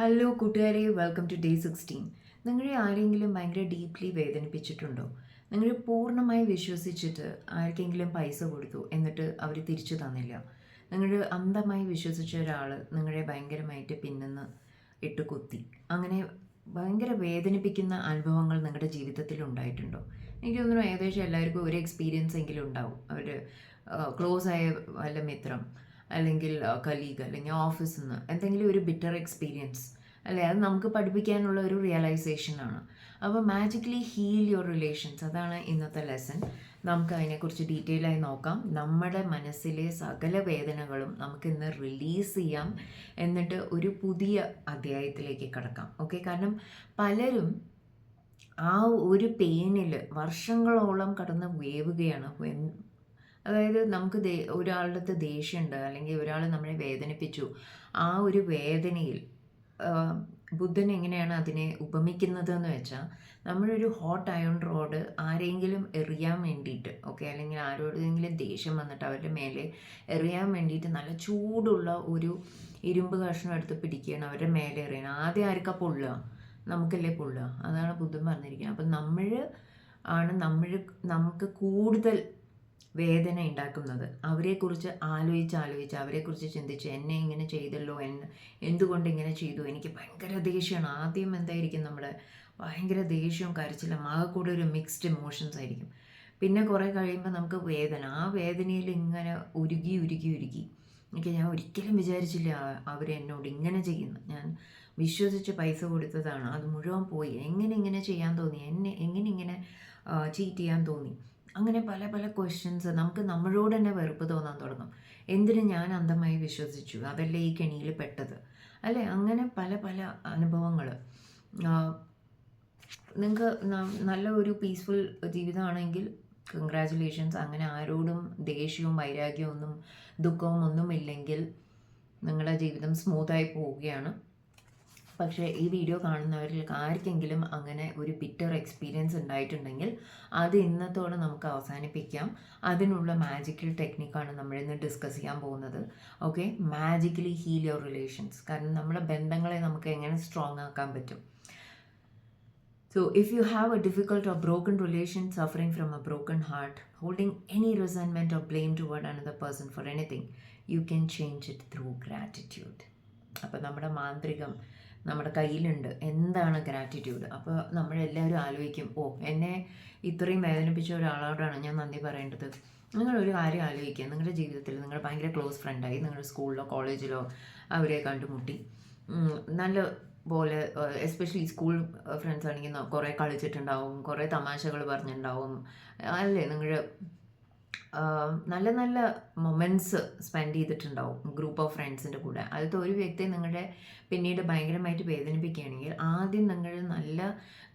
Hello കൂട്ടുകാരെ. Welcome to day sixteen നിങ്ങളെ ആരെങ്കിലും ഭയങ്കര ഡീപ്ലി വേദനിപ്പിച്ചിട്ടുണ്ടോ? നിങ്ങൾ പൂർണമായി വിശ്വസിച്ചിട്ട് ആർക്കെങ്കിലും പൈസ കൊടുത്തു എന്നിട്ട് അവർ തിരിച്ചു തന്നില്ല. നിങ്ങൾ അന്ധമായി വിശ്വസിച്ച ഒരാൾ നിങ്ങളെ ഭയങ്കരമായിട്ട് പിന്നെന്ന് ഇട്ട് കുത്തി. അങ്ങനെ ഭയങ്കര വേദനിപ്പിക്കുന്ന അനുഭവങ്ങൾ നിങ്ങളുടെ ജീവിതത്തിൽ ഉണ്ടായിട്ടുണ്ടോ? എനിക്ക് തോന്നുന്നു ഏകദേശം എല്ലാവർക്കും ഒരു എക്സ്പീരിയൻസ് എങ്കിലും ഉണ്ടാവും. അവർ ക്ലോസ് ആയ വല്ല മിത്രം. അല്ലെങ്കിൽ കലീഗ് അല്ലെങ്കിൽ ഓഫീസിൽ നിന്ന് എന്തെങ്കിലും ഒരു ബിറ്റർ എക്സ്പീരിയൻസ് അല്ലേ? അത് നമുക്ക് പഠിപ്പിക്കാനുള്ള ഒരു റിയലൈസേഷൻ ആണ്. അപ്പോൾ മാജിക്കലി ഹീൽ യുവർ റിലേഷൻസ് അതാണ് ഇന്നത്തെ ലെസൺ നമുക്ക് അതിനെക്കുറിച്ച് ഡീറ്റെയിൽ ആയി നോക്കാം. നമ്മുടെ മനസ്സിലെ സകല വേദനകളും നമുക്ക് ഇന്ന് റിലീസ് ചെയ്യാം. എന്നിട്ട് ഒരു പുതിയ അധ്യായത്തിലേക്ക് കിടക്കാം. ഓക്കെ കാരണം പലരും ആ ഒരു പെയിനിൽ വർഷങ്ങളോളം കടന്ന് വേവുകയാണ്. അതായത് നമുക്ക് ദേ ഒരാളുടെ അടുത്ത് ദേഷ്യമുണ്ട് അല്ലെങ്കിൽ ഒരാൾ നമ്മളെ വേദനിപ്പിച്ചു. ആ ഒരു വേദനയിൽ ബുദ്ധൻ എങ്ങനെയാണ് അതിനെ ഉപമിക്കുന്നത് എന്ന് വെച്ചാൽ നമ്മളൊരു ഹോട്ട് അയൺ റോഡ് ആരെങ്കിലും എറിയാൻ വേണ്ടിയിട്ട് ഓക്കെ അല്ലെങ്കിൽ ആരോടെങ്കിലും ദേഷ്യം വന്നിട്ട് അവരുടെ മേലെ എറിയാൻ വേണ്ടിയിട്ട് നല്ല ചൂടുള്ള ഒരു ഇരുമ്പ് കഷ്ണം എടുത്ത് പിടിക്കുകയാണ് അവരുടെ മേലെ എറിയണം ആദ്യം ആർക്കാ പൊള്ളുക? നമുക്കല്ലേ പൊള്ളുക? അതാണ് ബുദ്ധൻ പറഞ്ഞിരിക്കുന്നത്. അപ്പം നമ്മൾ ആണ് നമ്മൾ നമുക്ക് കൂടുതൽ വേദന ഉണ്ടാക്കുന്നത്. അവരെക്കുറിച്ച് ആലോചിച്ച് ആലോചിച്ച് അവരെക്കുറിച്ച് ചിന്തിച്ച് എന്നെ ഇങ്ങനെ ചെയ്തല്ലോ എന്ന് എന്തുകൊണ്ട് ഇങ്ങനെ ചെയ്തു? എനിക്ക് ഭയങ്കര ദേഷ്യമാണ് ആദ്യം എന്തായിരിക്കും നമ്മുടെ ഭയങ്കര ദേഷ്യവും കരച്ചിലും ആകെ കൂടെ ഒരു മിക്സ്ഡ് ഇമോഷൻസ് ആയിരിക്കും. പിന്നെ കുറേ കഴിയുമ്പോൾ നമുക്ക് വേദന. ആ വേദനയിൽ ഇങ്ങനെ ഉരുകി ഉരുകി ഉരുകി. എനിക്ക് ഞാൻ ഒരിക്കലും വിചാരിച്ചില്ല അവർ എന്നോട് ഇങ്ങനെ ചെയ്യുന്നു. ഞാൻ വിശ്വസിച്ച് പൈസ കൊടുത്തതാണ്. അത് മുഴുവൻ പോയി. എങ്ങനെ ഇങ്ങനെ ചെയ്യാൻ തോന്നി? എന്നെ എങ്ങനെ ഇങ്ങനെ ചീറ്റ് ചെയ്യാൻ തോന്നി? അങ്ങനെ പല പല ക്വസ്റ്റ്യൻസ് നമുക്ക് നമ്മളോട് തന്നെ വെറുപ്പ് തോന്നാൻ തുടങ്ങും. എന്തിനു ഞാൻ അന്ധമായി വിശ്വസിച്ചു? അതല്ലേ ഈ കെണിയിൽ പെട്ടത്? അല്ലേ? അങ്ങനെ പല പല അനുഭവങ്ങൾ നിങ്ങൾക്ക് നല്ല ഒരു പീസ്ഫുൾ ജീവിതമാണെങ്കിൽ കൺഗ്രാറ്റുലേഷൻസ് അങ്ങനെ ആരോടും ദേഷ്യവും വൈരാഗ്യവും ഒന്നും ദുഃഖവും ഒന്നും ഇല്ലെങ്കിൽ നിങ്ങളുടെ ജീവിതം സ്മൂത്തായി പോവുകയാണ്. പക്ഷേ ഈ വീഡിയോ കാണുന്നവരിൽ ആർക്കെങ്കിലും അങ്ങനെ ഒരു ബിറ്റർ എക്സ്പീരിയൻസ് ഉണ്ടായിട്ടുണ്ടെങ്കിൽ അത് ഇന്നത്തോടെ നമുക്ക് അവസാനിപ്പിക്കാം. അതിനുള്ള മാജിക്കൽ ടെക്നിക്കാണ് നമ്മൾ ഇന്ന് ഡിസ്കസ് ചെയ്യാൻ പോകുന്നത്. Okay magically heal your relations കാരണം നമ്മുടെ ബന്ധങ്ങളെ നമുക്ക് എങ്ങനെ സ്ട്രോങ് ആക്കാൻ പറ്റും. So if you have a difficult of broken relation suffering from a broken heart holding any any of blame toward another person for anything you can change it through gratitude അപ്പോൾ നമ്മുടെ മാന്ത്രികം നമ്മുടെ കയ്യിലുണ്ട്. എന്താണ് gratitude അപ്പോൾ നമ്മളെല്ലാവരും ആലോചിക്കും ഓ എന്നെ ഇത്രയും വേദനിപ്പിച്ച ഒരാളോടാണ് ഞാൻ നന്ദി പറയേണ്ടത്. നിങ്ങൾ ഒരു കാര്യം ആലോചിക്കുക. നിങ്ങളുടെ ജീവിതത്തിൽ നിങ്ങൾ ഭയങ്കര ക്ലോസ് ഫ്രണ്ടായി നിങ്ങളുടെ സ്കൂളിലോ കോളേജിലോ അവരെ കണ്ടുമുട്ടി. നല്ല പോലെ എസ്പെഷ്യലി സ്കൂൾ ഫ്രണ്ട്സ് ആണെങ്കിൽ കുറേ കളിച്ചിട്ടുണ്ടാവും കുറേ തമാശകൾ പറഞ്ഞിട്ടുണ്ടാവും. അല്ലേ? നിങ്ങൾ നല്ല നല്ല മൊമെന്റ്സ് സ്പെൻഡ് ചെയ്തിട്ടുണ്ടാവും ഗ്രൂപ്പ് ഓഫ് ഫ്രണ്ട്സിന്റെ കൂടെ. അതിലത്തെ ഒരു വ്യക്തി നിങ്ങളുടെ പിന്നീട് ഭയങ്കരമായിട്ട് വേദനിപ്പിക്കുകയാണെങ്കിൽ ആദ്യം നിങ്ങൾ നല്ല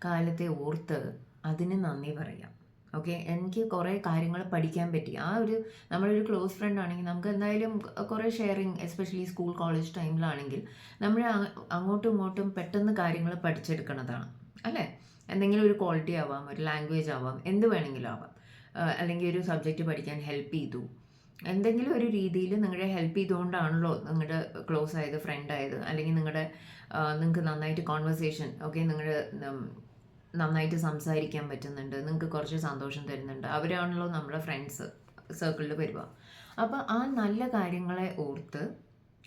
കാലത്തെ ഓർത്ത് അതിന് നന്ദി പറയാം. ഓക്കെ എനിക്ക് കുറേ കാര്യങ്ങൾ പഠിക്കാൻ പറ്റി. ആ ഒരു നമ്മളൊരു ക്ലോസ് ഫ്രണ്ട് ആണെങ്കിൽ നമുക്ക് എന്തായാലും കുറേ ഷെയറിങ് എസ്പെഷ്യലി സ്കൂൾ കോളേജ് ടൈമിലാണെങ്കിൽ നമ്മൾ അങ്ങോട്ടും ഇങ്ങോട്ടും പെട്ടെന്ന് കാര്യങ്ങൾ പഠിച്ചെടുക്കുന്നതാണ് അല്ലേ? എന്തെങ്കിലും ഒരു ക്വാളിറ്റി ആവാം ഒരു ലാംഗ്വേജ് ആവാം എന്ത് വേണമെങ്കിലും ആവാം. അല്ലെങ്കിൽ ഒരു സബ്ജക്റ്റ് പഠിക്കാൻ ഹെൽപ്പ് ചെയ്തു. എന്തെങ്കിലും ഒരു രീതിയിൽ നിങ്ങളെ ഹെൽപ്പ് ചെയ്തുകൊണ്ടാണല്ലോ നിങ്ങളുടെ ക്ലോസ് ആയത് ഫ്രണ്ട് ആയത് അല്ലെങ്കിൽ നിങ്ങളുടെ നിങ്ങൾക്ക് നന്നായിട്ട് കോൺവെർസേഷൻ ഓക്കെ നിങ്ങളുടെ നന്നായിട്ട് സംസാരിക്കാൻ പറ്റുന്നുണ്ട് നിങ്ങൾക്ക് കുറച്ച് സന്തോഷം തരുന്നുണ്ട് അവരാണല്ലോ നമ്മുടെ ഫ്രണ്ട്സ് സർക്കിളിൽ വരിക. അപ്പോൾ ആ നല്ല കാര്യങ്ങളെ ഓർത്ത്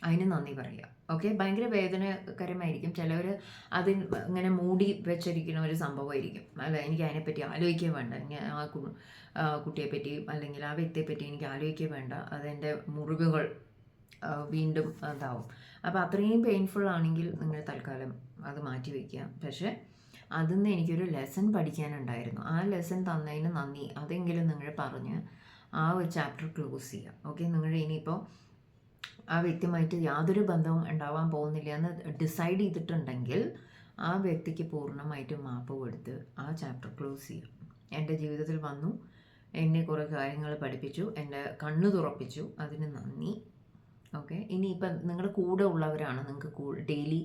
അതിന് നന്ദി പറയുക. ഓക്കെ ഭയങ്കര വേദനകരമായിരിക്കും. ചിലവർ അത് ഇങ്ങനെ മൂടി വെച്ചിരിക്കുന്ന ഒരു സംഭവമായിരിക്കും. അല്ല എനിക്ക് അതിനെപ്പറ്റി ആലോചിക്കുക വേണ്ട. ആ കുട്ടിയെ പറ്റി അല്ലെങ്കിൽ ആ വ്യക്തിയെ പറ്റി എനിക്ക് ആലോചിക്കുക വേണ്ട. അതെന്റെ മുറിവുകൾ വീണ്ടും ഇതാവും അപ്പോൾ അത്രയും പെയിൻഫുൾ ആണെങ്കിൽ നിങ്ങൾ തൽക്കാലം അത് മാറ്റി വയ്ക്കുക. പക്ഷേ അതിൽ നിന്ന് എനിക്കൊരു ലെസൺ പഠിക്കാനുണ്ടായിരുന്നു. ആ ലെസൺ തന്നതിന് നന്ദി. അതെങ്കിലും നിങ്ങൾ പറഞ്ഞ് ആ ഒരു ചാപ്റ്റർ ക്ലോസ് ചെയ്യുക. ഓക്കെ നിങ്ങൾ ഇനിയിപ്പോൾ ആ വ്യക്തിയുമായിട്ട് യാതൊരു ബന്ധവും ഉണ്ടാവാൻ പോകുന്നില്ല എന്ന് ഡിസൈഡ് ചെയ്തിട്ടുണ്ടെങ്കിൽ ആ വ്യക്തിക്ക് പൂർണമായിട്ടും മാപ്പ് കൊടുത്ത് ആ ചാപ്റ്റർ ക്ലോസ് ചെയ്യാം. എന്റെ ജീവിതത്തിൽ വന്നു എന്നെ കുറേ കാര്യങ്ങൾ പഠിപ്പിച്ചു എന്റെ കണ്ണു തുറപ്പിച്ചു അതിന് നന്ദി. ഓക്കെ ഇനിയിപ്പം നിങ്ങളുടെ കൂടെ ഉള്ളവരാണ് നിങ്ങൾക്ക് ഡെയിലി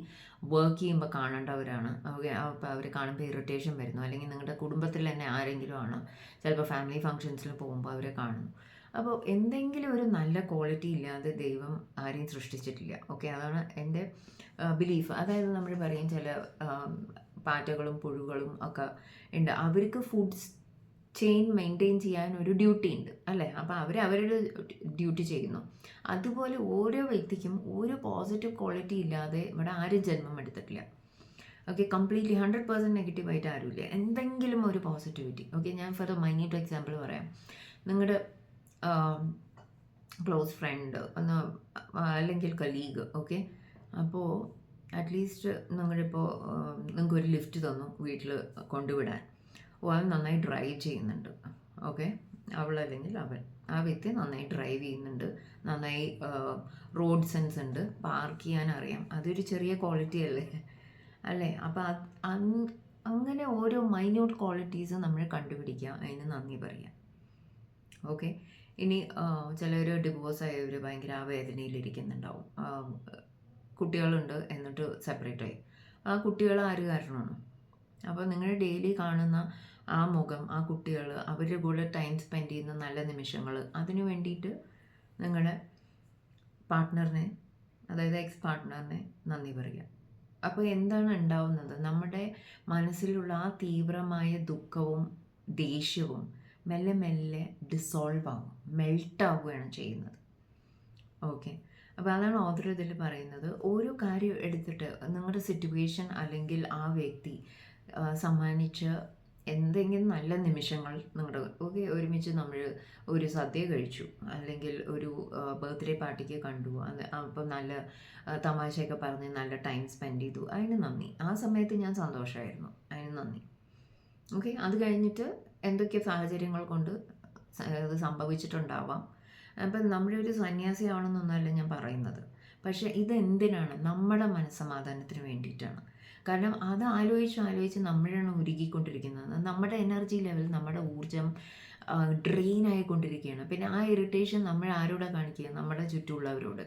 വർക്ക് ചെയ്യുമ്പോൾ കാണേണ്ടവരാണ്. ഓക്കെ അപ്പോൾ അവർ കാണുമ്പോൾ ഇറിറ്റേഷൻ വരുന്നു. അല്ലെങ്കിൽ നിങ്ങളുടെ കുടുംബത്തിൽ തന്നെ ആരെങ്കിലും ആണ് ചിലപ്പോൾ ഫാമിലി ഫങ്ഷൻസിൽ പോകുമ്പോൾ അവരെ കാണുന്നു. അപ്പോൾ എന്തെങ്കിലും ഒരു നല്ല ക്വാളിറ്റി ഇല്ലാതെ ദൈവം ആരെയും സൃഷ്ടിച്ചിട്ടില്ല. ഓക്കെ അതാണ് എന്റെ ബിലീഫ് അതായത് നമ്മൾ പറയും ചില പാറ്റകളും പുഴുകളും ഒക്കെ ഉണ്ട്. അവർക്ക് ഫുഡ് ചെയിൻ മെയിന്റെയിൻ ചെയ്യാൻ ഒരു ഡ്യൂട്ടി ഉണ്ട്. അല്ലേ? അപ്പോൾ അവർ അവരുടെ ഡ്യൂട്ടി ചെയ്യുന്നു. അതുപോലെ ഓരോ വ്യക്തിക്കും ഒരു പോസിറ്റീവ് ക്വാളിറ്റി ഇല്ലാതെ ഇവിടെ ആരും ജന്മം എടുത്തിട്ടില്ല. ഓക്കെ കംപ്ലീറ്റ്ലി ഹൺഡ്രഡ് പെർസെന്റ് നെഗറ്റീവായിട്ട് ആരുമില്ല. എന്തെങ്കിലും ഒരു പോസിറ്റിവിറ്റി ഓക്കെ ഞാൻ ഫോർ എ മൈന്യൂട്ട് എക്സാമ്പിൾ പറയാം. നിങ്ങളുടെ ക്ലോസ് ഫ്രണ്ട് ഒന്ന് അല്ലെങ്കിൽ കലീഗ് ഓക്കെ അപ്പോൾ അറ്റ്ലീസ്റ്റ് നിങ്ങളിപ്പോൾ നിങ്ങൾക്ക് ഒരു ലിഫ്റ്റ് തന്നു വീട്ടിൽ കൊണ്ടുവിടാൻ. ഓ അവൻ നന്നായി ഡ്രൈവ് ചെയ്യുന്നുണ്ട് ഓക്കെ അവളല്ലെങ്കിൽ അവൻ. ആ വ്യക്തി നന്നായി ഡ്രൈവ് ചെയ്യുന്നുണ്ട് നന്നായി റോഡ് സെൻസ് ഉണ്ട് പാർക്ക് ചെയ്യാൻ അറിയാം. അതൊരു ചെറിയ ക്വാളിറ്റി അല്ലേ? അല്ലേ? അപ്പോൾ അങ്ങനെ ഓരോ മൈന്യൂട്ട് ക്വാളിറ്റീസ് നമ്മൾ കണ്ടുപിടിക്കുക അതിന് നന്ദി പറയാം. ഓക്കെ ഇനി ചിലർ ഡിവോഴ്സ് ആയവർ ഭയങ്കര ആ വേദനയിലിരിക്കുന്നുണ്ടാവും. കുട്ടികളുണ്ട് എന്നിട്ട് സെപ്പറേറ്റ് ആയി. ആ കുട്ടികൾ ആര് കാരണമാണ്? അപ്പോൾ നിങ്ങൾ ഡെയിലി കാണുന്ന ആ മുഖം ആ കുട്ടികൾ അവരുടെ കൂടെ ടൈം സ്പെൻഡ് ചെയ്യുന്ന നല്ല നിമിഷങ്ങൾ അതിനു വേണ്ടിയിട്ട് നിങ്ങളുടെ പാർട്ട്ണറിനെ അതായത് എക്സ് പാർട്ട്ണറിനെ നന്ദി പറയുക. അപ്പോൾ എന്താണ് ഉണ്ടാവുന്നത്? നമ്മുടെ മനസ്സിലുള്ള ആ തീവ്രമായ ദുഃഖവും ദേഷ്യവും മെല്ലെ മെല്ലെ ഡിസോൾവ് ആവും മെൽട്ട് ആവുകയാണ് ചെയ്യുന്നത്. ഓക്കെ അപ്പോൾ അതാണ് ഓതർ ഇതിൽ പറയുന്നത്. ഓരോ കാര്യം എടുത്തിട്ട് നിങ്ങളുടെ സിറ്റുവേഷൻ അല്ലെങ്കിൽ ആ വ്യക്തി സമ്മാനിച്ച എന്തെങ്കിലും നല്ല നിമിഷങ്ങൾ നിങ്ങളുടെ ഓക്കെ ഒരുമിച്ച് നമ്മൾ ഒരു സദ്യ കഴിച്ചു അല്ലെങ്കിൽ ഒരു ബർത്ത്ഡേ പാർട്ടിക്ക് കണ്ടു അത് അപ്പം നല്ല തമാശയൊക്കെ പറഞ്ഞ് നല്ല ടൈം സ്പെൻഡ് ചെയ്തു. അതിന് നന്ദി. ആ സമയത്ത് ഞാൻ സന്തോഷമായിരുന്നു അതിന് നന്ദി. ഓക്കെ അത് കഴിഞ്ഞിട്ട് എന്തൊക്കെ സാഹചര്യങ്ങൾ കൊണ്ട് ഇത് സംഭവിച്ചിട്ടുണ്ടാവാം. അപ്പം നമ്മളൊരു സന്യാസിയാവണമെന്നൊന്നുമല്ല ഞാൻ പറയുന്നത്. പക്ഷേ ഇതെന്തിനാണ്? നമ്മുടെ മനസ്സമാധാനത്തിന് വേണ്ടിയിട്ടാണ്. കാരണം അത് ആലോചിച്ച് ആലോചിച്ച് നമ്മളാണ് ഉരുകിക്കൊണ്ടിരിക്കുന്നത്. നമ്മുടെ എനർജി ലെവൽ നമ്മുടെ ഊർജം ഡ്രെയിൻ ആയിക്കൊണ്ടിരിക്കുകയാണ്. പിന്നെ ആ ഇറിറ്റേഷൻ നമ്മൾ ആരോടെ കാണിക്കുക? നമ്മുടെ ചുറ്റുമുള്ളവരോട്.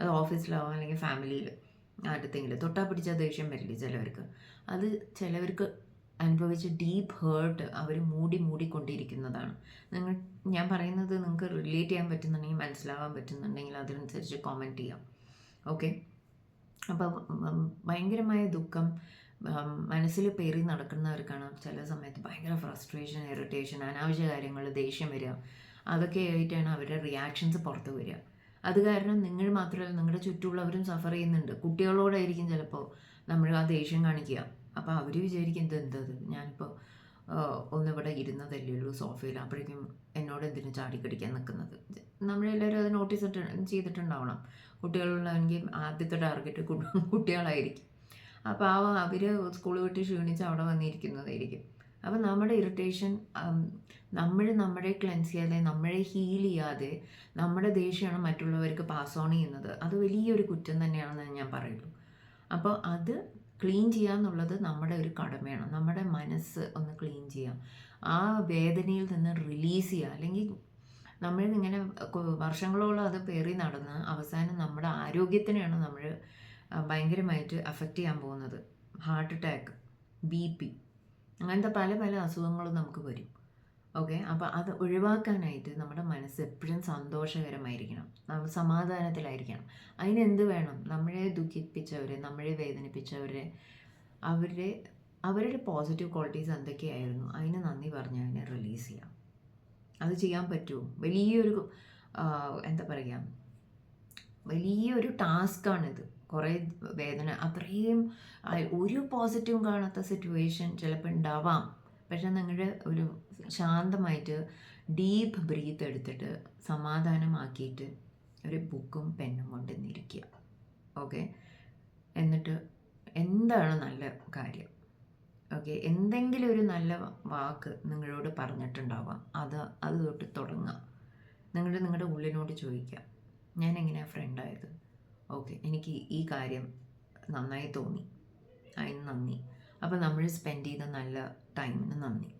അത് ഓഫീസിലാവാം അല്ലെങ്കിൽ ഫാമിലിയിൽ ആരുടെങ്കിലും തൊട്ടാ പിടിച്ച ദേഷ്യം വരില്ലേ ചിലവർക്ക്? അത് ചിലവർക്ക് അനുഭവിച്ച ഡീപ്പ് ഹേർട്ട് അവർ മൂടി മൂടിക്കൊണ്ടിരിക്കുന്നതാണ്. നിങ്ങൾ ഞാൻ പറയുന്നത് നിങ്ങൾക്ക് റിലേറ്റ് ചെയ്യാൻ പറ്റുന്നുണ്ടെങ്കിൽ മനസ്സിലാവാൻ പറ്റുന്നുണ്ടെങ്കിൽ അതിനനുസരിച്ച് കോമെന്റ് ചെയ്യാം. ഓക്കെ അപ്പം ഉം, ഭയങ്കരമായ ദുഃഖം മനസ്സിൽ പേറി നടക്കുന്നവർക്കാണ് ചില സമയത്ത് ഭയങ്കര ഫ്രസ്ട്രേഷൻ ഇറിറ്റേഷൻ അനാവശ്യ കാര്യങ്ങൾ ദേഷ്യം വരിക. അതൊക്കെ ആയിട്ടാണ് അവരുടെ റിയാക്ഷൻസ് പുറത്ത് വരിക. അത് കാരണം നിങ്ങൾ മാത്രമല്ല നിങ്ങളുടെ ചുറ്റുമുള്ളവരും സഫർ ചെയ്യുന്നുണ്ട്. കുട്ടികളോടായിരിക്കും ചിലപ്പോൾ നമ്മൾ ആ ദേഷ്യം കാണിക്കുക. അപ്പോൾ അവർ വിചാരിക്കും ഇത് എന്തത് ഞാനിപ്പോൾ ഒന്നിവിടെ ഇരുന്നതല്ലേ ഉള്ളൂ സോഫയിൽ. അപ്പോഴേക്കും എന്നോട് എന്തിനും ചാടിക്കടിക്കാൻ നിൽക്കുന്നത് നമ്മളെല്ലാവരും അത് നോട്ടീസ് ചെയ്തിട്ടുണ്ടാവണം. കുട്ടികളുള്ളവെങ്കിൽ ആദ്യത്തെ ടാർഗറ്റ് കുട്ടികളായിരിക്കും. അപ്പോൾ ആ അവർ സ്കൂൾ വിട്ട് ക്ഷീണിച്ച് അവിടെ വന്നിരിക്കുന്നതായിരിക്കും. അപ്പോൾ നമ്മുടെ ഇറിറ്റേഷൻ നമ്മൾ നമ്മളെ ക്ലെൻസ് ചെയ്യാതെ നമ്മളെ ഹീൽ ചെയ്യാതെ നമ്മുടെ ദേഷ്യമാണ് മറ്റുള്ളവർക്ക് പാസ് ഓൺ ചെയ്യുന്നത്. അത് വലിയൊരു കുറ്റം തന്നെയാണെന്ന് ഞാൻ പറയുള്ളൂ അപ്പോൾ അത് ക്ലീൻ ചെയ്യുക എന്നുള്ളത് നമ്മുടെ ഒരു കടമയാണ്. നമ്മുടെ മനസ്സ് ഒന്ന് ക്ലീൻ ചെയ്യുക ആ വേദനയിൽ നിന്ന് റിലീസ് ചെയ്യുക. അല്ലെങ്കിൽ നമ്മൾ ഇങ്ങനെ വർഷങ്ങളോളം അത് പേറി നടന്ന് അവസാനം നമ്മുടെ ആരോഗ്യത്തിനെയാണ് നമ്മൾ ഭയങ്കരമായിട്ട് അഫക്റ്റ് ചെയ്യാൻ പോകുന്നത്. ഹാർട്ട് അറ്റാക്ക് ബി പി അങ്ങനത്തെ പല പല അസുഖങ്ങളും നമുക്ക് വരും. ഓക്കെ. അപ്പോൾ അത് ഒഴിവാക്കാനായിട്ട് നമ്മുടെ മനസ്സ് എപ്പോഴും സന്തോഷകരമായിരിക്കണം. നമ്മൾ സമാധാനത്തിലായിരിക്കണം. അതിനെന്ത് വേണം? നമ്മളെ ദുഃഖിപ്പിച്ചവരെ നമ്മളെ വേദനിപ്പിച്ചവരെ അവരുടെ അവരുടെ പോസിറ്റീവ് ക്വാളിറ്റീസ് എന്തൊക്കെയായിരുന്നു? അതിന് നന്ദി പറഞ്ഞ് അതിനെ റിലീസ് ചെയ്യാം. അത് ചെയ്യാൻ പറ്റുമോ? വലിയൊരു എന്താ പറയുക വലിയൊരു ടാസ്ക്കാണിത് കുറേ വേദന അത്രയും ഒരു പോസിറ്റീവും കാണാത്ത സിറ്റുവേഷൻ ചിലപ്പോൾ ഉണ്ടാവാം. പക്ഷെ നിങ്ങളുടെ ഒരു ശാന്തമായിട്ട് ഡീപ്പ് ബ്രീത്ത് എടുത്തിട്ട് സമാധാനമാക്കിയിട്ട് ഒരു ബുക്കും പെന്നും കൊണ്ട് ഇരിക്കുക ഓക്കെ എന്നിട്ട് എന്താണ് നല്ല കാര്യം? ഓക്കെ എന്തെങ്കിലും ഒരു നല്ല വാക്ക് നിങ്ങളോട് പറഞ്ഞിട്ടുണ്ടാവാം. അത് അത് തൊട്ട് തുടങ്ങാം. നിങ്ങൾ നിങ്ങളുടെ ഉള്ളിനോട് ചോദിക്കുക. ഞാൻ എങ്ങനെയാണ് ഫ്രണ്ടായത് ഓക്കെ എനിക്ക് ഈ കാര്യം നന്നായി തോന്നി. അതിന് നന്ദി. അപ്പോൾ നമ്മൾ സ്പെൻഡ് ചെയ്ത നല്ല ടൈമിന് നന്ദി.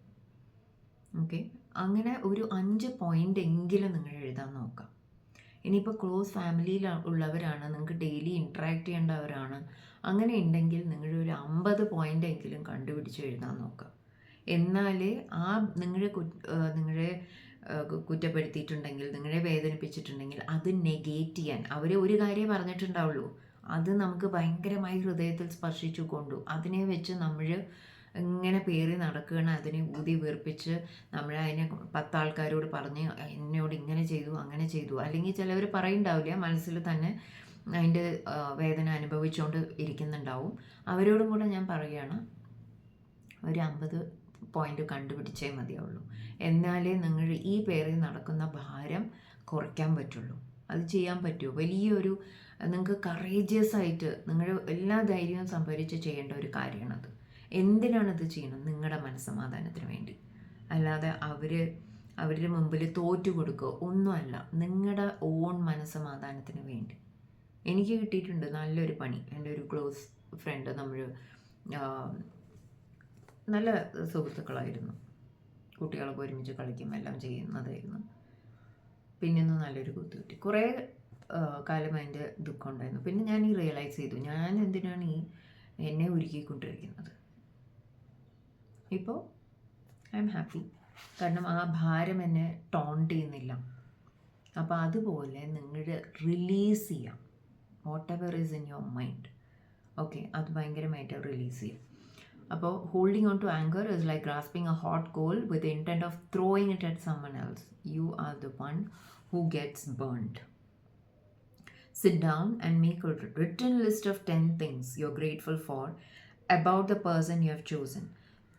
ഓക്കെ? അങ്ങനെ ഒരു അഞ്ച് പോയിന്റ് എങ്കിലും നിങ്ങൾ എഴുതാൻ നോക്കാം. ഇനിയിപ്പോൾ ക്ലോസ് ഫാമിലിയിൽ ഉള്ളവരാണ് നിങ്ങൾക്ക് ഡെയിലി ഇൻട്രാക്ട് ചെയ്യേണ്ടവരാണ്. അങ്ങനെ ഉണ്ടെങ്കിൽ നിങ്ങൾ ഒരു അമ്പത് പോയിന്റ് എങ്കിലും കണ്ടുപിടിച്ച് എഴുതാൻ നോക്കാം. എന്നാലേ ആ നിങ്ങളെ ആ, കുറ്റപ്പെടുത്തിയിട്ടുണ്ടെങ്കിൽ നിങ്ങളെ വേദനിപ്പിച്ചിട്ടുണ്ടെങ്കിൽ അത് നെഗേറ്റ് ചെയ്യാൻ. അവർ ഒരു കാര്യമേ പറഞ്ഞിട്ടുണ്ടാവുള്ളൂ. അത് നമുക്ക് ഭയങ്കരമായി ഹൃദയത്തിൽ സ്പർശിച്ചു കൊണ്ടു. അതിനെ വെച്ച് നമ്മൾ ഇങ്ങനെ പേറി നടക്കുകയാണ് അതിനെ ഊതി വീർപ്പിച്ച് നമ്മൾ അതിനെ പത്താൾക്കാരോട് പറഞ്ഞ് എന്നോട് ഇങ്ങനെ ചെയ്തു അങ്ങനെ ചെയ്തു. അല്ലെങ്കിൽ ചിലവർ പറയുണ്ടാവില്ല മനസ്സിൽ തന്നെ അതിന്റെ വേദന അനുഭവിച്ചുകൊണ്ട് ഇരിക്കുന്നുണ്ടാവും. അവരോടും കൂടെ ഞാൻ പറയുകയാണ് ഒരു അമ്പത് പോയിന്റ് കണ്ടുപിടിച്ചേ മതിയാവുള്ളൂ. എന്നാലേ നിങ്ങൾ ഈ പേരിൽ നടക്കുന്ന ഭാരം കുറയ്ക്കാൻ പറ്റുള്ളൂ. അത് ചെയ്യാൻ പറ്റുമോ വലിയൊരു നിങ്ങൾക്ക് കറേജിയസ് ആയിട്ട് നിങ്ങളുടെ എല്ലാ ധൈര്യവും സംഭരിച്ച് ചെയ്യേണ്ട ഒരു കാര്യമാണത്. എന്തിനാണ് ഇത് ചെയ്യുന്നത് നിങ്ങളുടെ മനസ്സമാധാനത്തിന് വേണ്ടി. അല്ലാതെ അവർ അവരുടെ മുമ്പിൽ തോറ്റു കൊടുക്കുക ഒന്നുമല്ല. നിങ്ങളുടെ ഓൺ മനസ്സമാധാനത്തിന് വേണ്ടി. എനിക്ക് കിട്ടിയിട്ടുണ്ട് നല്ലൊരു പണി. എന്റെ ഒരു ക്ലോസ് ഫ്രണ്ട് നമ്മൾ നല്ല സുഹൃത്തുക്കളായിരുന്നു. കുട്ടികളൊക്കെ ഒരുമിച്ച് കളിക്കും എല്ലാം ചെയ്യുന്നതായിരുന്നു. പിന്നൊന്ന് നല്ലൊരു കുത്തു കിട്ടി കുറേ കാലം അതിന്റെ ദുഃഖം ഉണ്ടായിരുന്നു. പിന്നെ ഞാൻ ഈ റിയലൈസ് ചെയ്തു. ഞാൻ എന്തിനാണ് ഈ എന്നെ ഒരുക്കിക്കൊണ്ടിരിക്കുന്നത് ഇപ്പോൾ ഐ എം ഹാപ്പി കാരണം ആ ഭാരം എന്നെ ടോൺ ചെയ്യുന്നില്ല. അപ്പോൾ അതുപോലെ നിങ്ങൾ റിലീസ് ചെയ്യാം. Whatever is in your mind okay അത് ഭയങ്കരമായിട്ട് റിലീസ് ചെയ്യാം. അപ്പോൾ holding on to anger is like grasping a hot coal with intent of throwing it at someone else you are the one who gets burned Sit down and make a written list of 10 things you're grateful for about the person you have chosen.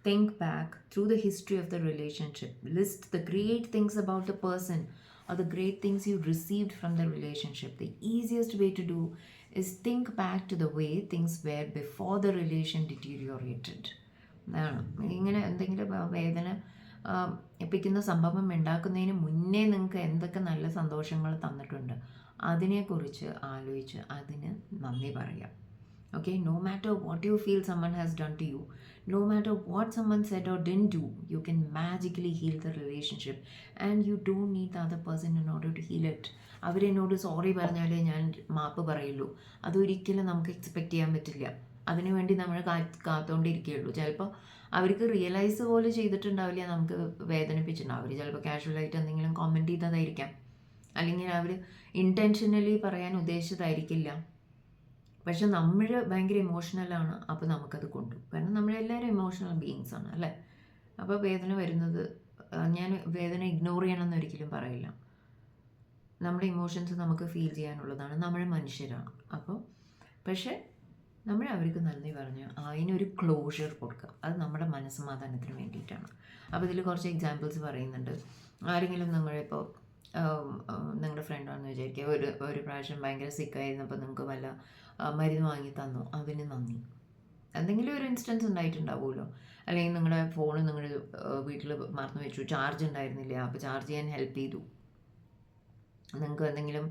Think back through the history of the relationship. List the great things about the person or the great things you received from the relationship. The easiest way to do is think back to the way things were before the relation deteriorated. ഇങ്ങനെ എന്തെങ്കിലും വേദന എപ്പിക്കുന്ന സംഭവം ഉണ്ടാക്കുന്നതിന് മുന്നേ നിങ്ങൾക്ക് എന്തൊക്കെ നല്ല സന്തോഷങ്ങൾ തന്നിട്ടുണ്ട് അതിനെക്കുറിച്ച് ആലോചിച്ച് അതിന് നന്ദി പറയാം okay no matter what you feel someone has done to you, no matter what someone said or didn't do, you can magically heal the relationship. And you don't need the other person in order to heal it. അവരെന്നോട് sorry പറഞ്ഞാലേ ഞാൻ മാപ്പ് പറയുള്ളൂ. അതൊരിക്കലും നമുക്ക് expect ചെയ്യാൻ പറ്റില്ല. അതിനുവേണ്ടി നമ്മൾ കാത്തോണ്ടിരിക്കുകയുള്ളൂ. ചിലപ്പോൾ അവർക്ക് റിയലൈസ് പോലെ ചെയ്തിട്ടുണ്ടാവില്ല നമുക്ക് വേദനിപ്പിച്ചിട്ടുണ്ടാവും. അവർ ചിലപ്പോൾ കാഷ്വലായിട്ട് എന്തെങ്കിലും കോമെന്റ് ചെയ്തതായിരിക്കാം. അല്ലെങ്കിൽ അവർ ഇന്റൻഷനലി പറയാൻ ഉദ്ദേശിച്ചതായിരിക്കില്ല. പക്ഷെ നമ്മൾ ഭയങ്കര ഇമോഷണലാണ് അപ്പോൾ നമുക്കത് കൊണ്ടു. കാരണം നമ്മളെല്ലാവരും ഇമോഷണൽ ബീയിങ്സ് ആണ് അല്ലേ? അപ്പോൾ വേദന വരുന്നത് ഞാൻ വേദന ഇഗ്നോർ ചെയ്യണമെന്ന് ഒരിക്കലും പറയില്ല. നമ്മുടെ ഇമോഷൻസ് നമുക്ക് ഫീൽ ചെയ്യാനുള്ളതാണ്. നമ്മൾ മനുഷ്യരാണ്. അപ്പോൾ പക്ഷേ നമ്മൾ അവർക്ക് നന്ദി പറഞ്ഞ് അതിനൊരു ക്ലോഷർ കൊടുക്കുക. അത് നമ്മുടെ മനസ്സമാധാനത്തിന് വേണ്ടിയിട്ടാണ്. അപ്പോൾ ഇതിൽ കുറച്ച് എക്സാമ്പിൾസ് പറയുന്നുണ്ട്. ആരെങ്കിലും നിങ്ങളിപ്പോൾ നിങ്ങളുടെ ഫ്രണ്ടാണെന്ന് വിചാരിക്കുക. ഒരു ഒരു പ്രാവശ്യം ഭയങ്കര സിക്കായിരുന്നു അപ്പോൾ നിങ്ങൾക്ക് വല്ല മരുന്ന് വാങ്ങി തന്നു. അതിന് നന്ദി. എന്തെങ്കിലും ഒരു ഇൻസ്റ്റൻസ് ഉണ്ടായിട്ടുണ്ടാവുമല്ലോ. അല്ലെങ്കിൽ നിങ്ങളുടെ ഫോൺ നിങ്ങൾ വീട്ടിൽ മറന്നു വെച്ചു. ചാർജ് ഉണ്ടായിരുന്നില്ല? അപ്പോൾ ചാർജ് ചെയ്യാൻ ഹെൽപ്പ് ചെയ്തു. നിങ്ങൾക്ക് എന്തെങ്കിലും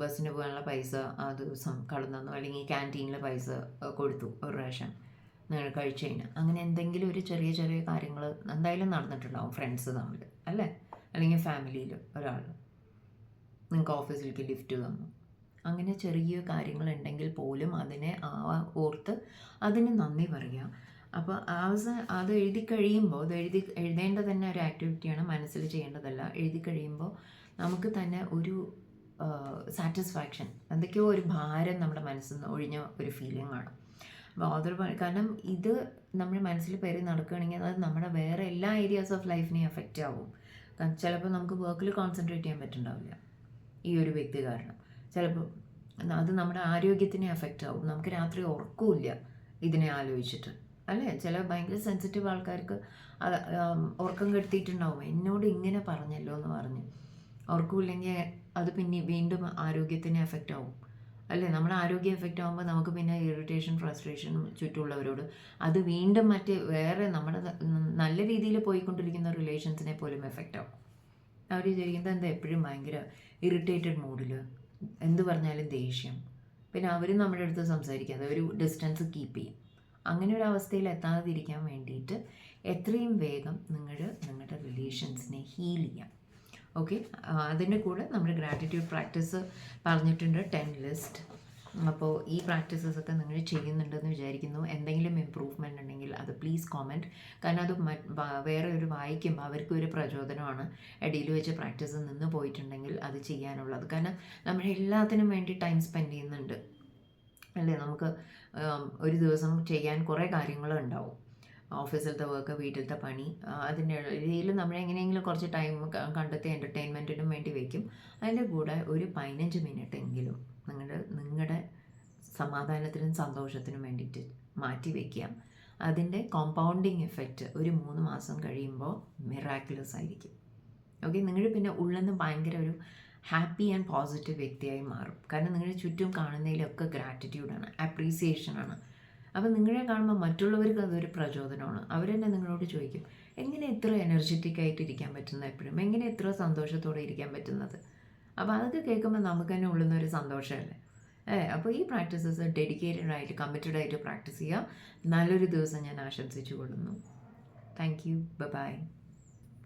ബസ്സിന് പോകാനുള്ള പൈസ ആ ദിവസം കടന്നു അല്ലെങ്കിൽ ക്യാന്റീനിലെ പൈസ കൊടുത്തു ഒരു പ്രാവശ്യം നിങ്ങൾ കഴിച്ചു കഴിഞ്ഞാൽ. അങ്ങനെ എന്തെങ്കിലും ഒരു ചെറിയ ചെറിയ കാര്യങ്ങൾ എന്തായാലും നടന്നിട്ടുണ്ടാവും ഫ്രണ്ട്സ് തമ്മിൽ അല്ലേ? അല്ലെങ്കിൽ ഫാമിലിയിൽ ഒരാൾ നിങ്ങൾക്ക് ഓഫീസിലേക്ക് ലിഫ്റ്റ് തന്നു. അങ്ങനെ ചെറിയ കാര്യങ്ങൾ ഉണ്ടെങ്കിൽ പോലും അതിനെ ഓർത്ത് അതിന് നന്ദി പറയുക. അപ്പോൾ അവസാനം അത് എഴുതി കഴിയുമ്പോൾ അത് എഴുതി എഴുതേണ്ട തന്നെ ഒരു ആക്ടിവിറ്റിയാണ് മനസ്സിൽ ചെയ്യേണ്ടതല്ല. എഴുതി കഴിയുമ്പോൾ നമുക്ക് തന്നെ ഒരു സാറ്റിസ്ഫാക്ഷൻ എന്തൊക്കെയോ ഒരു ഭാരം നമ്മുടെ മനസ്സിൽ നിന്ന് ഒഴിഞ്ഞ ഒരു ഫീലിംഗ് ആണ്. അപ്പോൾ അതൊരു കാരണം ഇത് നമ്മുടെ മനസ്സിൽ പേര് നടക്കുകയാണെങ്കിൽ അത് നമ്മുടെ വേറെ എല്ലാ ഏരിയാസ് ഓഫ് ലൈഫിനെയും എഫക്റ്റ് ആവും. ചിലപ്പോൾ നമുക്ക് വർക്കിൽ കോൺസെൻട്രേറ്റ് ചെയ്യാൻ പറ്റുന്നുണ്ടാവില്ല. ഈ ഒരു വ്യക്തി കാരണം. ചിലപ്പോൾ അത് നമ്മുടെ ആരോഗ്യത്തിനെ എഫക്റ്റ് ആവും. നമുക്ക് രാത്രി ഉറക്കമില്ല ഇതിനെ ആലോചിച്ചിട്ട്. അല്ലേ? ചില ഭയങ്കര സെൻസിറ്റീവ് ആൾക്കാർക്ക് ഉറക്കം കെടുത്തിയിട്ടുണ്ടാവും. എന്നോട് ഇങ്ങനെ പറഞ്ഞല്ലോ എന്ന് പറഞ്ഞ്. ഉറക്കമില്ലെങ്കിൽ അത് പിന്നെ വീണ്ടും ആരോഗ്യത്തിനെ എഫക്റ്റ് ആവും. അല്ലേ? നമ്മൾ ആരോഗ്യം എഫക്റ്റ് ആകുമ്പോൾ നമുക്ക് പിന്നെ ഇറിറ്റേഷൻ ഫ്രസ്ട്രേഷൻ ചുറ്റുമുള്ളവരോട്. അത് വീണ്ടും മറ്റ് വേറെ നമ്മുടെ നല്ല രീതിയിൽ പോയിക്കൊണ്ടിരിക്കുന്ന റിലേഷൻസിനെ പോലും എഫക്റ്റ് ആകും അവർ വിചാരിക്കുന്നത് എന്താ എപ്പോഴും ഭയങ്കര ഇറിറ്റേറ്റഡ് മൂഡിൽ എന്ത് പറഞ്ഞാലും ദേഷ്യം. പിന്നെ അവരും നമ്മുടെ അടുത്ത് സംസാരിക്കാതെ ഒരു ഡിസ്റ്റൻസ് കീപ്പ് ചെയ്യും. അങ്ങനെ ഒരു അവസ്ഥയിൽ എത്താതിരിക്കാൻ വേണ്ടിയിട്ട് എത്രയും വേഗം നിങ്ങൾ നിങ്ങളുടെ റിലേഷൻസിനെ ഹീൽ ചെയ്യാം. ഓക്കെ അതിന്റെ കൂടെ നമ്മുടെ ഗ്രാറ്റിറ്റ്യൂഡ് പ്രാക്ടീസ് പറഞ്ഞിട്ടുണ്ട് ടെൻ ലിസ്റ്റ് അപ്പോൾ ഈ പ്രാക്ടീസസ് ഒക്കെ നിങ്ങൾ ചെയ്യുന്നുണ്ടെന്ന് വിചാരിക്കുന്നു. എന്തെങ്കിലും ഇമ്പ്രൂവ്മെന്റ് ഉണ്ടെങ്കിൽ അത് പ്ലീസ് കോമെന്റ് കാരണം അത് വേറെ ഒരു വായിക്കുമ്പോൾ അവർക്കും ഒരു പ്രചോദനമാണ് ഇടയിൽ വെച്ച് പ്രാക്ടീസ് നിന്ന് പോയിട്ടുണ്ടെങ്കിൽ അത് ചെയ്യാനുള്ളത്. കാരണം നമ്മൾ എല്ലാത്തിനും വേണ്ടി ടൈം സ്പെൻഡ് ചെയ്യുന്നുണ്ട്. അല്ലേ? നമുക്ക് ഒരു ദിവസം ചെയ്യാൻ കുറേ കാര്യങ്ങൾ ഉണ്ടാവും ഓഫീസിലത്തെ വർക്ക് വീട്ടിലത്തെ പണി അതിന്റെ ഇതിൽ നമ്മളെങ്ങനെയെങ്കിലും കുറച്ച് ടൈം കണ്ടെത്തി എന്റർടൈൻമെന്റിനും വേണ്ടി വയ്ക്കും അതിന്റെ കൂടെ ഒരു പതിനഞ്ച് മിനിറ്റ് എങ്കിലും നിങ്ങളുടെ നിങ്ങളുടെ സമാധാനത്തിനും സന്തോഷത്തിനും വേണ്ടിയിട്ട് മാറ്റി വയ്ക്കുക അതിന്റെ കോമ്പൗണ്ടിങ് എഫക്റ്റ് ഒരു മൂന്ന് മാസം കഴിയുമ്പോൾ മിറാക്കുലസ് ആയിരിക്കും. ഓക്കെ നിങ്ങൾ പിന്നെ ഉള്ളിൽ നിന്ന് ഭയങ്കര ഒരു ഹാപ്പി ആൻഡ് പോസിറ്റീവ് വ്യക്തിയായി മാറും. കാരണം നിങ്ങളുടെ ചുറ്റും കാണുന്നതിലൊക്കെ ഗ്രാറ്റിറ്റ്യൂഡാണ് അപ്രീസിയേഷനാണ് അപ്പം നിങ്ങളെ കാണുമ്പോൾ മറ്റുള്ളവർക്ക് അതൊരു പ്രചോദനമാണ്. അവർ തന്നെ നിങ്ങളോട് ചോദിക്കും എങ്ങനെ ഇത്ര എനർജറ്റിക് ആയിട്ട് ഇരിക്കാൻ പറ്റുന്നത് എപ്പോഴും? എങ്ങനെ ഇത്ര സന്തോഷത്തോടെ ഇരിക്കാൻ പറ്റുന്നത്? അപ്പോൾ അതൊക്കെ കേൾക്കുമ്പോൾ നമുക്ക് തന്നെ ഉള്ളുന്ന ഒരു സന്തോഷമല്ലേ? ഏ അപ്പോൾ ഈ പ്രാക്ടീസസ് ഡെഡിക്കേറ്റഡ് ആയിട്ട് കമ്മിറ്റഡ് ആയിട്ട് പ്രാക്ടീസ് ചെയ്യുക. നല്ലൊരു ദിവസം ഞാൻ ആശംസിച്ചു കൊള്ളുന്നു താങ്ക് യു ബൈ